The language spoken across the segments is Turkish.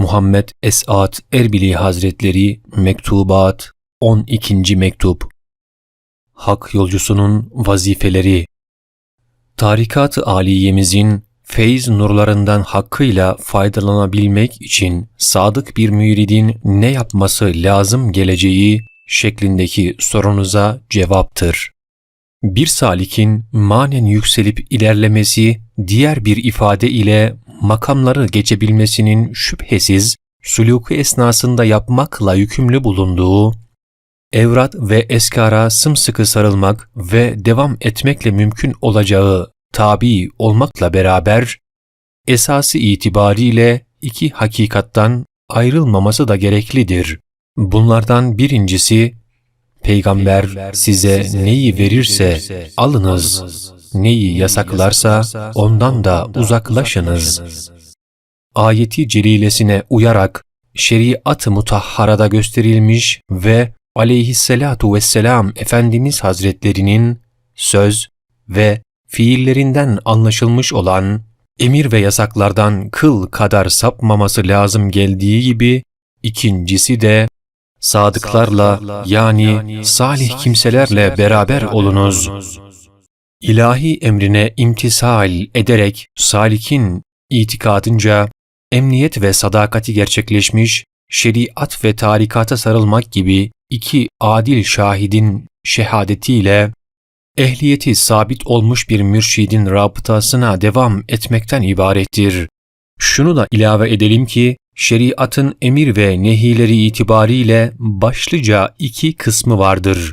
Muhammed Esat Erbili Hazretleri Mektubat 12. Mektup Hak yolcusunun vazifeleri Tarikat-ı Aliyemizin feyz nurlarından hakkıyla faydalanabilmek için sadık bir müridin ne yapması lazım geleceği şeklindeki sorunuza cevaptır. Bir salikin manen yükselip ilerlemesi diğer bir ifade ile makamları geçebilmesinin şüphesiz sülûku esnasında yapmakla yükümlü bulunduğu, evrat ve eskara sımsıkı sarılmak ve devam etmekle mümkün olacağı tabi olmakla beraber, esası itibariyle iki hakikattan ayrılmaması da gereklidir. Bunlardan birincisi, Peygamber size neyi verirse alınız, neyi yasaklarsa ondan da uzaklaşınız. Ayeti celilesine uyarak şeriat-ı mutahharada gösterilmiş ve aleyhisselatu vesselam Efendimiz Hazretlerinin söz ve fiillerinden anlaşılmış olan emir ve yasaklardan kıl kadar sapmaması lazım geldiği gibi ikincisi de sadıklarla yani salih kimselerle beraber olunuz. İlahi emrine imtisal ederek salikin itikadınca emniyet ve sadakati gerçekleşmiş, şeriat ve tarikata sarılmak gibi iki adil şahidin şehadetiyle ehliyeti sabit olmuş bir mürşidin rabıtasına devam etmekten ibarettir. Şunu da ilave edelim ki, şeriatın emir ve nehileri itibariyle başlıca iki kısmı vardır.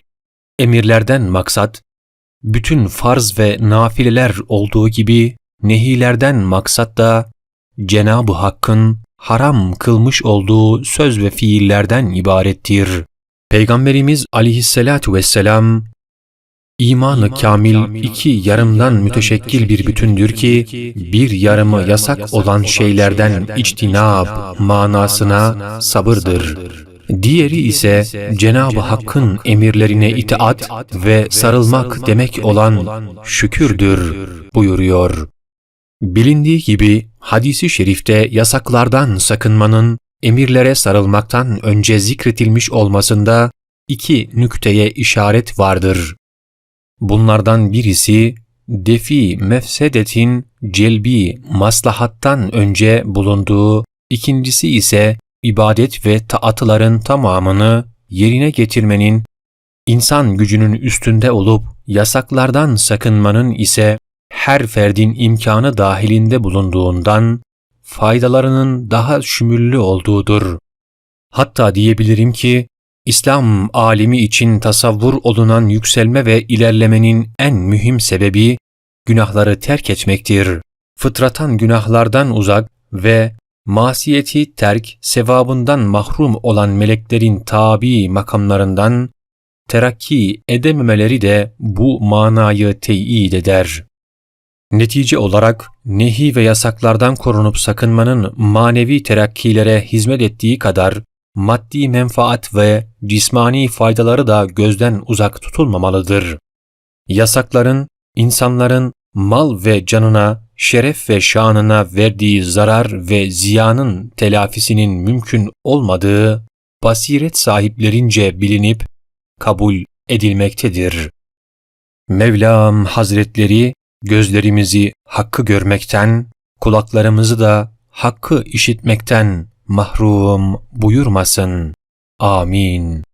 Emirlerden maksat, bütün farz ve nafileler olduğu gibi nehilerden maksat da Cenab-ı Hakk'ın haram kılmış olduğu söz ve fiillerden ibarettir. Peygamberimiz aleyhissalatu vesselam İmanı kamil iki yarımdan müteşekkil bir bütündür ki, bir yarımı yasak olan şeylerden içtinab manasına sabırdır. Diğeri ise Cenab-ı Hakk'ın emirlerine itaat ve sarılmak demek olan şükürdür buyuruyor. Bilindiği gibi hadisi şerifte yasaklardan sakınmanın emirlere sarılmaktan önce zikretilmiş olmasında iki nükteye işaret vardır. Bunlardan birisi defi mefsedetin celbi maslahattan önce bulunduğu, ikincisi ise ibadet ve taatların tamamını yerine getirmenin insan gücünün üstünde olup yasaklardan sakınmanın ise her ferdin imkanı dahilinde bulunduğundan faydalarının daha şümüllü olduğudur. Hatta diyebilirim ki İslam alimi için tasavvur olunan yükselme ve ilerlemenin en mühim sebebi günahları terk etmektir. Fıtratan günahlardan uzak ve masiyeti terk sevabından mahrum olan meleklerin tabi makamlarından terakki edememeleri de bu manayı teyit eder. Netice olarak nehi ve yasaklardan korunup sakınmanın manevi terakkilere hizmet ettiği kadar maddi menfaat ve cismani faydaları da gözden uzak tutulmamalıdır. Yasakların insanların mal ve canına, şeref ve şanına verdiği zarar ve ziyanın telafisinin mümkün olmadığı basiret sahiplerince bilinip kabul edilmektedir. Mevlam Hazretleri gözlerimizi hakkı görmekten, kulaklarımızı da hakkı işitmekten mahrum buyurmasın. Amin.